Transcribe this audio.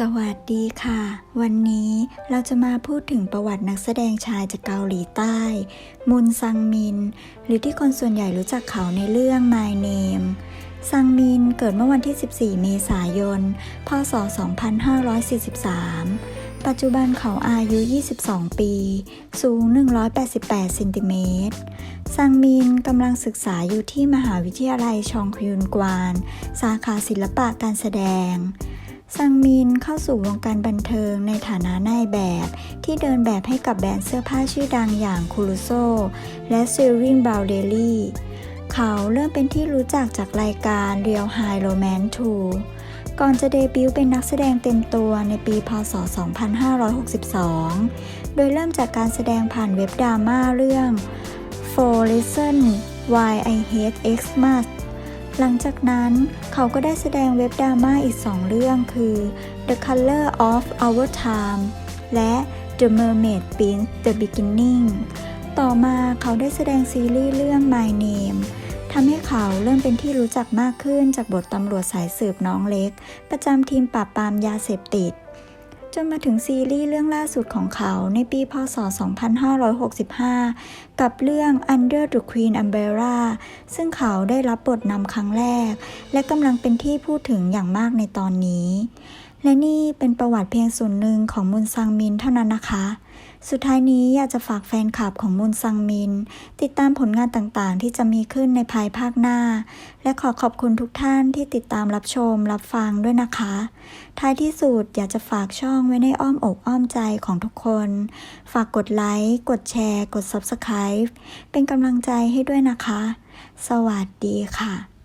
สวัสดีค่ะ วันนี้เราจะมาพูดถึงประวัตินักแสดงชายจากเกาหลีใต้ มุนซังมิน หรือที่คนส่วนใหญ่รู้จักเขาในเรื่อง My Name ซังมินเกิดเมื่อวันที่ 14 เมษายน พศ 2543 ปัจจุบันเขาอายุ 22 ปี สูง 188 เซนติเมตร ซังมินกำลังศึกษาอยู่ที่มหาวิทยาลัยชองคยุนกวาน สาขาศิลปะการแสดง ซังมินเข้าสู่วงการบันเทิงในฐานะนายแบบ ที่เดินแบบให้กับแบรนด์เสื้อผ้าชื่อดังอย่างคูรุโซและซิลวิงบราวเดลี่เขาเริ่มเป็นที่รู้จักจากรายการ Real High Romance 2 ก่อนจะเดบิวต์เป็นนักแสดงเต็มตัวในปี พศ 2562 โดยเริ่มจากการแสดงผ่านเว็บดราม่าเรื่อง Four Reasons Why I Hate Xmas หลังจากนั้นเขาก็ได้แสดงเว็บดราม่าอีก 2 เรื่องคือ The Color of Our Time และ The Mermaid Prince The Beginning ต่อมาเขาได้แสดงซีรีส์เรื่อง My Name ทำให้เขาเริ่มเป็นที่รู้จักมากขึ้นจากบทตำรวจสายสืบน้องเล็ก ประจำทีมปราบปรามยาเสพติด จนมาถึงซีรีส์เรื่องล่าสุดของเขาในปี พศ 2565 กับเรื่อง Under the Queen Umbrella ซึ่งเขาได้รับบทนำครั้งแรก และกำลังเป็นที่พูดถึงอย่างมากในตอนนี้ และนี่เป็นประวัติเพียงส่วนหนึ่งของมุนซังมินเท่านั้นนะคะ สุดท้ายนี้อยากจะฝากแฟนคลับของมุนซังมิน ติดตามผลงานต่างๆ ที่จะมีขึ้นในภายภาคหน้า และขอขอบคุณทุกท่านที่ติดตามรับชมรับฟังด้วยนะคะ ท้ายที่สุดอยากจะฝากช่องไว้ในอ้อมอกอ้อมใจของทุกคน ฝากกดไลค์ กดแชร์ กด Subscribe เป็นกำลังใจให้ด้วยนะคะ สวัสดีค่ะ